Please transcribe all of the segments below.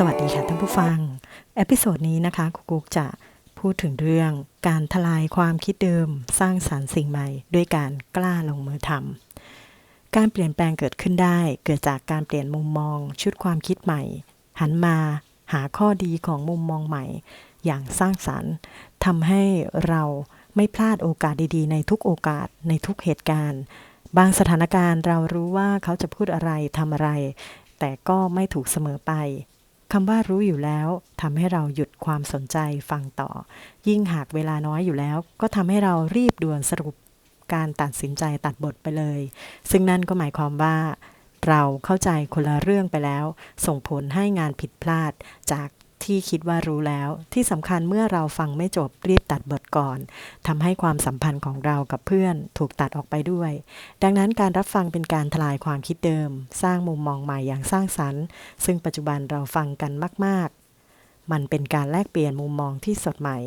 สวัสดีค่ะท่านผู้ฟัง เอพิโซดนี้นะคะคุกกุกจะพูดถึงเรื่องการทลายความคิดเดิม สร้างสารรค์สิ่งใหม่ ด้วยการกล้าลงมือทำการเปลี่ยนแปลงเกิดขึ้นได้ เกิดจากการเปลี่ยนมุมมอง ชุดความคิดใหม่ หันมาหาข้อดีของมุมมองใหม่ อย่างสร้างสรรค์ทำให้เราไม่พลาดโอกาสดีๆ ในทุกโอกาสในทุกเหตุการณ์ บางสถานการณ์เรารู้ว่าเขาจะพูดอะไรทำอะไร แต่ก็ไม่ถูกเสมอไป คำว่ารู้อยู่แล้วทำให้เราหยุดความสนใจฟังต่อ ยิ่งหากเวลาน้อยอยู่แล้ว ก็ทำให้เรารีบด่วนสรุปการตัดสินใจตัดบทไปเลย ซึ่งนั่นก็หมายความว่า เราเข้าใจคนละเรื่องไปแล้ว ส่งผลให้งานผิดพลาดจาก ที่คิดว่ารู้แล้ว ที่สำคัญเมื่อเราฟังไม่จบรีบตัดบทก่อนทำให้ความสัมพันธ์ของเรากับเพื่อนถูกตัดออกไปด้วย ดังนั้นการรับฟังเป็นการทลายความคิดเดิม สร้างมุมมองใหม่อย่างสร้างสรรค์ ซึ่งปัจจุบันเราฟังกันมาก ๆ มันเป็นการแลกเปลี่ยนมุมมองที่สดใหม่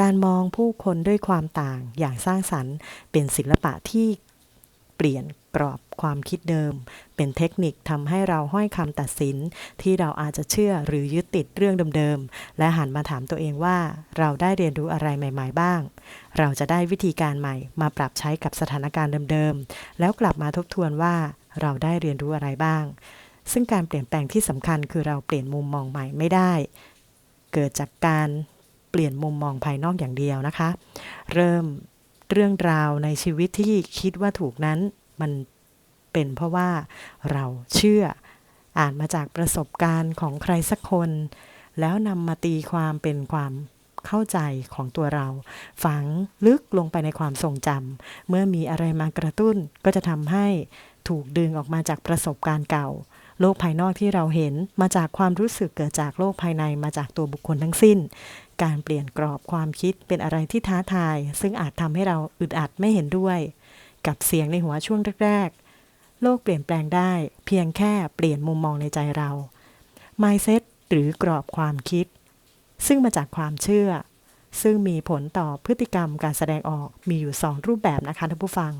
การมองผู้คนด้วยความต่างอย่างสร้างสรรค์ เป็นศิลปะที่เปลี่ยน กรอบความคิดเดิม เป็นเทคนิคทำให้เราห้อยคำตัดสิน ที่เราอาจจะเชื่อหรือยึดติดเรื่องเดิมๆ และหันมาถามตัวเองว่า เราได้เรียนรู้อะไรใหม่ ๆ บ้าง เราจะได้วิธีการใหม่ มาปรับใช้กับสถานการณ์เดิมๆ แล้วกลับมาทบทวนว่าเราได้เรียนรู้อะไรบ้าง ซึ่งการเปลี่ยนแปลงที่สำคัญคือเราเปลี่ยนมุมมองใหม่ไม่ได้ เกิดจากการเปลี่ยนมุมมองภายนอกอย่างเดียวนะคะ เริ่มเรื่องราวในชีวิตที่คิดว่าถูกนั้น มันเป็นเพราะว่าเราเชื่ออ่านมาจากประสบการณ์ของใครสักคน แล้วนำมาตีความเป็นความเข้าใจของตัวเรา ฝังลึกลงไปในความทรงจำเมื่อมีอะไรมากระตุ้นก็จะทำให้ถูกดึงออกมาจากประสบการณ์เก่า โลกภายนอกที่เราเห็นมาจากความรู้สึกเกิดจากโลกภายในมาจากตัวบุคคลทั้งสิ้น การเปลี่ยนกรอบความคิดเป็นอะไรที่ท้าทาย ซึ่งอาจทำให้เราอึดอัดไม่เห็นด้วย กับเสียงในหัวช่วงแรกๆ โลกเปลี่ยนแปลงได้เพียงแค่เปลี่ยนมุมมองในใจเรา mindset หรือกรอบความคิด ซึ่งมาจากความเชื่อ ซึ่งมีผลต่อพฤติกรรมการแสดงออกมีอยู่ 2 รูปแบบนะคะท่านผู้ฟัง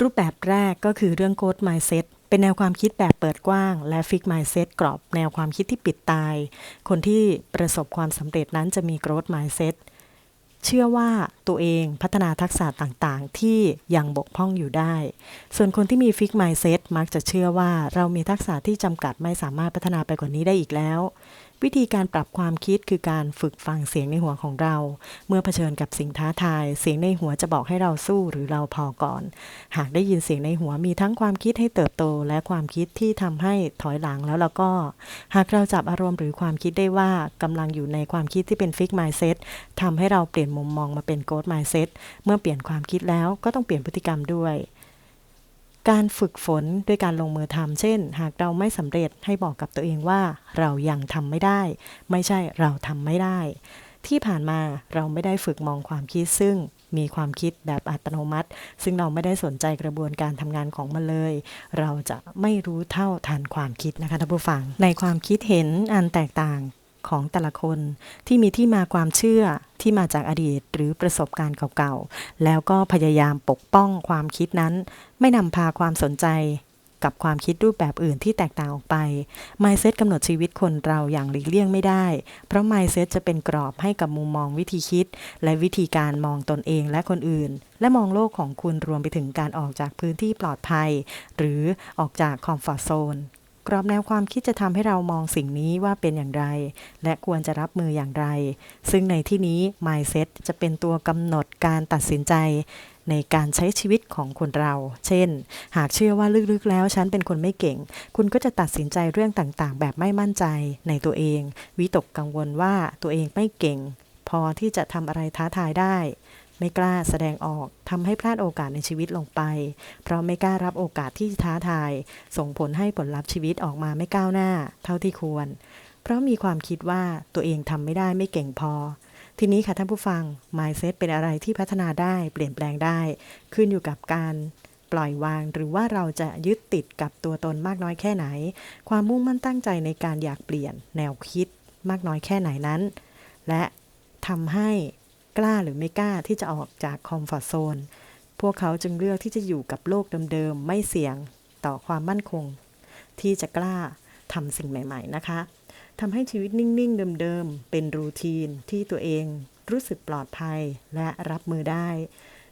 รูปแบบแรกก็คือเรื่อง growth mindset เป็นแนวความคิดแบบเปิดกว้าง และ fix mindset กรอบแนวความคิดที่ปิดตาย คนที่ประสบความสำเร็จนั้นจะมี growth mindset เชื่อว่าตัวเองพัฒนาทักษะต่างๆ ที่ยังบกพร่องอยู่ได้ ส่วนคนที่มีฟิกไมล์เซตมักจะเชื่อว่าเรามีทักษะที่จำกัดไม่สามารถพัฒนาไปกว่านี้ได้อีกแล้ว วิธีการปรับความคิดคือการฝึกฟังเสียงในหัวของเรา เมื่อเผชิญกับสิ่งท้าทาย เสียงในหัวจะบอกให้เราสู้หรือเราพอก่อน หากได้ยินเสียงในหัวมีทั้งความคิดให้เติบโต และความคิดที่ทำให้ถอยหลังแล้วเราก็ หากเราจับอารมณ์หรือความคิดได้ว่ากำลังอยู่ในความคิดที่เป็นฟิก mindset ทำให้เราเปลี่ยนมุมมองมาเป็น growth mindset เมื่อเปลี่ยนความคิดแล้วก็ต้องเปลี่ยนพฤติกรรมด้วย การฝึกฝนด้วยการลงมือทำเช่น หากเราไม่สำเร็จให้บอกกับตัวเองว่าเรายังทำไม่ได้ ไม่ใช่เราทำไม่ได้ ที่ผ่านมาเราไม่ได้ฝึกมองความคิดซึ่งมีความคิดแบบอัตโนมัติ ซึ่งเราไม่ได้สนใจกระบวนการทำงานของมันเลย เราจะไม่รู้เท่าทันความคิดนะคะท่านผู้ฟัง ในความคิดเห็นอันแตกต่างของแต่ละคนที่มีที่มาความเชื่อ ที่มาจากอดีตหรือประสบการณ์เก่าๆ แล้วก็พยายามปกป้องความคิดนั้น ไม่นำพาความสนใจกับความคิดรูปแบบอื่นที่แตกต่างออกไป Mindset กำหนดชีวิตคนเราอย่างหลีกเลี่ยงไม่ได้ เพราะ Mindset จะเป็นกรอบให้กับมุมมองวิธีคิด และวิธีการมองตนเองและคนอื่น และมองโลกของคุณรวมไปถึงการออกจากพื้นที่ปลอดภัย หรือออกจากคอมฟอร์ทโซน กรอบแนวความคิดจะทำให้เรามองสิ่งนี้ว่าเป็นอย่างไร และควรจะรับมืออย่างไร ซึ่งในที่นี้ mindset จะเป็นตัวกำหนดการตัดสินใจในการใช้ชีวิตของคนเรา เช่น หากเชื่อว่าลึกๆ แล้วฉันเป็นคนไม่เก่ง คุณก็จะตัดสินใจเรื่องต่างๆ แบบไม่มั่นใจในตัวเอง วิตกกังวลว่าตัวเองไม่เก่ง พอที่จะทำอะไรท้าทายได้ ไม่กล้าแสดงออกทำให้พลาดโอกาสในชีวิตลงไป เพราะไม่กล้ารับโอกาสที่ท้าทาย ส่งผลให้ผลลัพธ์ชีวิตออกมาไม่ก้าวหน้า เท่าที่ควร เพราะมีความคิดว่าตัวเองทำไม่ได้ไม่เก่งพอ ทีนี้ค่ะท่านผู้ฟัง mindset เป็นอะไรที่พัฒนาได้เปลี่ยนแปลงได้ ขึ้นอยู่กับการปล่อยวางหรือว่าเราจะยึดติดกับตัวตนมากน้อยแค่ไหน ความมุ่งมั่นตั้งใจในการอยากเปลี่ยนแนวคิดมากน้อยแค่ไหนนั้น และทำให้ กล้าหรือไม่กล้าที่จะออกจากคอมฟอร์ทโซน พวกเขาจึงเลือกที่จะอยู่กับโลกเดิมๆ ไม่เสี่ยงต่อความมั่นคง ที่จะกล้าทำสิ่งใหม่ ๆ นะคะทำให้ชีวิตนิ่งๆ เดิมๆ เป็นรูทีนที่ตัวเองรู้สึกปลอดภัยและรับมือได้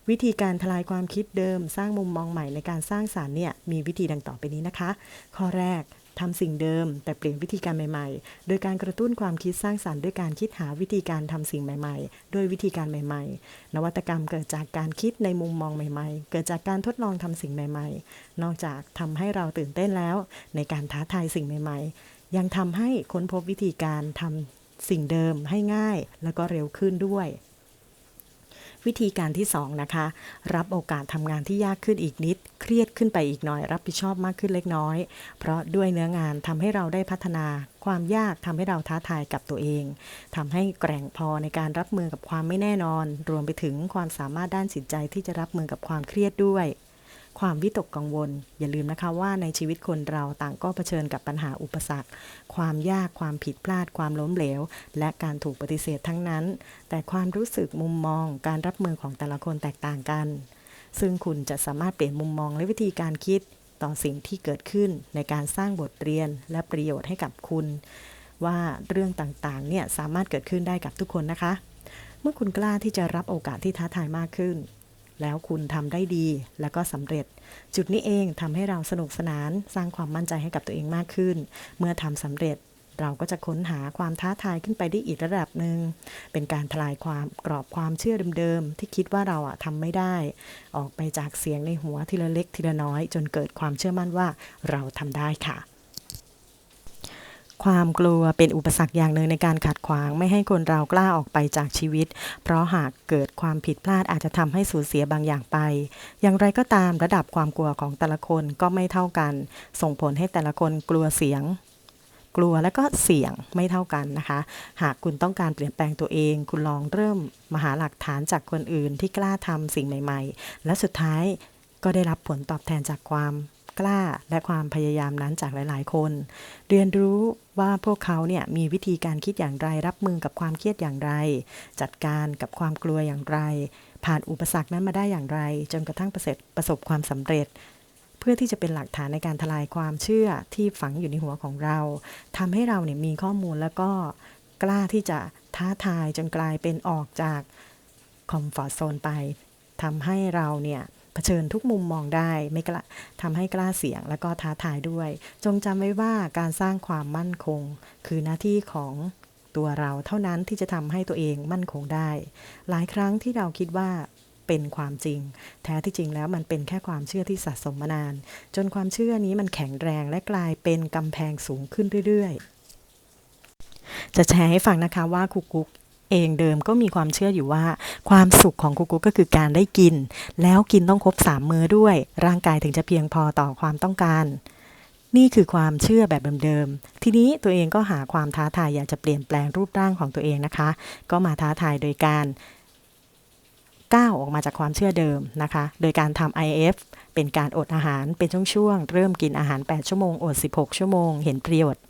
วิธีการทลายความคิดเดิม สร้างมุมมองใหม่ในการสร้างสารรค์เนี่ยมีวิธีดังต่อไปนี้นะคะ ข้อแรก ทำสิ่งเดิม แต่เปลี่ยนวิธีการใหม่ๆ โดยการกระตุ้นความคิดสร้างสารรค์ด้วยการคิดหาวิธีการทำสิ่งใหม่ๆ ด้วยวิธีการใหม่ๆ นวัตกรรมเกิดจากการคิดในมุมมองใหม่ๆ เกิดจากการทดลองทำสิ่งใหม่ๆ นอกจากทำให้เราตื่นเต้นแล้ว ในการท้าทายสิ่งใหม่ๆ ยังทำให้ค้นพบวิธีการทำสิ่งเดิมให้ง่าย แล้วก็เร็วขึ้นด้วย วิธีการที่ 2 นะคะ รับโอกาสทำงานที่ยากขึ้นอีกนิด เครียดขึ้นไปอีกหน่อย รับผิดชอบมากขึ้นเล็กน้อย เพราะด้วยเนื้องานทำให้เราได้พัฒนา ความยากทำให้เราท้าทายกับตัวเองทำให้แกร่งพอในการรับมือกับความไม่แน่นอน รวมไปถึงความสามารถด้านจิตใจที่จะรับมือกับความเครียดด้วย ความวิตกกังวล อย่าลืมนะคะว่าในชีวิตคนเราต่างก็เผชิญกับปัญหาอุปสรรค ความยากความผิดพลาด ความล้มเหลว และการถูกปฏิเสธทั้งนั้น แต่ความรู้สึกมุมมอง การรับมือของแต่ละคนแตกต่างกัน ซึ่งคุณจะสามารถเปลี่ยนมุมมองและวิธีการคิดต่อสิ่งที่เกิดขึ้นในการสร้างบทเรียนและประโยชน์ให้กับคุณ ว่าเรื่องต่างๆเนี่ยสามารถเกิดขึ้นได้กับทุกคนนะคะ เมื่อคุณกล้าที่จะรับโอกาสที่ท้าทายมากขึ้น แล้วคุณทำได้ดี แล้วก็สำเร็จ จุดนี้เองทำให้เราสนุกสนานสร้างความมั่นใจให้กับตัวเองมากขึ้น เมื่อทำสำเร็จเราก็จะค้นหาความท้าทายขึ้นไปได้อีกระดับหนึ่ง เป็นการทลายความกรอบความเชื่อเดิมๆ ที่คิดว่าเราอะทำไม่ได้ ออกไปจากเสียงในหัวทีละเล็กทีละน้อย จนเกิดความเชื่อมั่นว่าเราทำได้ค่ะ ความกลัวเป็นอุปสรรคอย่างหนึ่งในการขัดขวางไม่ให้คนเรากล้าออกไปจากชีวิต เพราะหากเกิดความผิดพลาดอาจจะทำให้สูญเสียบางอย่างไป อย่างไรก็ตามระดับความกลัวของแต่ละคนก็ไม่เท่ากัน ส่งผลให้แต่ละคนกลัวเสียงกลัวและก็เสี่ยงไม่เท่ากันนะคะ หากคุณต้องการเปลี่ยนแปลงตัวเอง คุณลองเริ่มมาหาหลักฐานจากคนอื่นที่กล้าทำสิ่งใหม่ ๆ และสุดท้ายก็ได้รับผลตอบแทนจากความ กล้าและความพยายามนั้นจากหลาย ๆ คน เรียนรู้ว่าพวกเขาเนี่ยมีวิธีการคิดอย่างไร รับมือกับความเครียดอย่างไร จัดการกับความกลัวอย่างไร ผ่านอุปสรรคนั้นมาได้อย่างไร จนกระทั่งประสบประสบความสำเร็จ เพื่อที่จะเป็นหลักฐานในการทลายความเชื่อที่ฝังอยู่ในหัวของเราทำให้เราเนี่ยมีข้อมูลแล้วก็กล้าที่จะท้าทายจนกลายเป็นออกจากคอมฟอร์ทโซนไปทำให้เราเนี่ย เผชิญทุกมุมมองได้ ไม่กล้าทำให้กล้าเสี่ยงและก็ท้าทายด้วย จงจำไว้ว่าการสร้างความมั่นคง คือหน้าที่ของตัวเราเท่านั้นที่จะทำให้ตัวเองมั่นคงได้ หลายครั้งที่เราคิดว่าเป็นความจริง แท้ที่จริงแล้วมันเป็นแค่ความเชื่อที่สะสมมานาน จนความเชื่อนี้มันแข็งแรงและกลายเป็นกำแพงสูงขึ้นเรื่อยๆ จะแชร์ให้ฟังนะคะว่าคุกกุ๊ก เองเดิมก็มีความเชื่ออยู่ว่า ความสุขของกุ๊กกุ๊กก็คือการได้กิน แล้วกินต้องครบสามมื้อด้วย ร่างกายถึงจะเพียงพอต่อความต้องการนี่คือความเชื่อแบบเดิมๆ ทีนี้ตัวเองก็หาความท้าทายอยากจะเปลี่ยนแปลงรูปร่างของตัวเองนะคะ ก็มาท้าทายโดยการ ก้าวออกมาจากความเชื่อเดิมนะคะ โดยการทำ IF เป็นการอดอาหารเป็นช่วงๆ เริ่มกินอาหาร 8 ชั่วโมง อด 16 ชั่วโมง เห็นประโยชน์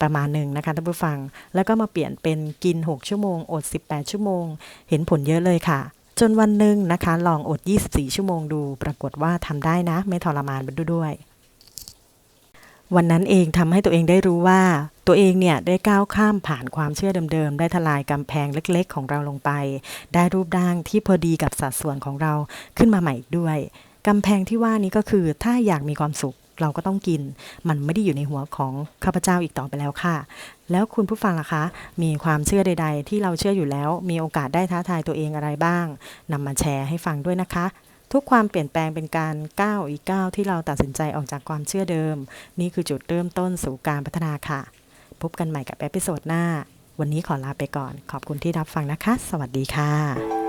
ประมาณหนึ่งนะคะท่านผู้ฟัง แล้วก็มาเปลี่ยนเป็นกิน 6 ชั่วโมง อด 18 ชั่วโมง เห็นผลเยอะเลยค่ะ จนวันหนึ่งนะคะ ลองอด 24 ชั่วโมงดู ปรากฏว่าทำได้นะ ไม่ทรมานไปด้วย วันนั้นเองทำให้ตัวเองได้รู้ว่า ตัวเองเนี่ยได้ก้าวข้ามผ่านความเชื่อเดิมๆ ได้ทลายกำแพงเล็กๆ ของเราลงไป ได้รูปร่างที่พอดีกับสัดส่วนของเราขึ้นมาใหม่ด้วยกำแพงที่ว่านี้ก็คือถ้าอยากมีความสุขเราก็ต้องกิน มันไม่ได้อยู่ในหัวของข้าพเจ้าอีกต่อไปแล้วค่ะ แล้วคุณผู้ฟังล่ะคะ มีความเชื่อใด ๆ ที่เราเชื่ออยู่แล้ว มีโอกาสได้ท้าทายตัวเองอะไรบ้างนำมาแชร์ให้ฟังด้วยนะคะ ทุกความเปลี่ยนแปลงเป็นการก้าวอีกก้าวที่เราตัดสินใจออกจากความเชื่อเดิม นี่คือจุดเริ่มต้นสู่การพัฒนาค่ะ พบกันใหม่กับเอพิโซดหน้า วันนี้ขอลาไปก่อน ขอบคุณที่รับฟังนะคะ สวัสดีค่ะ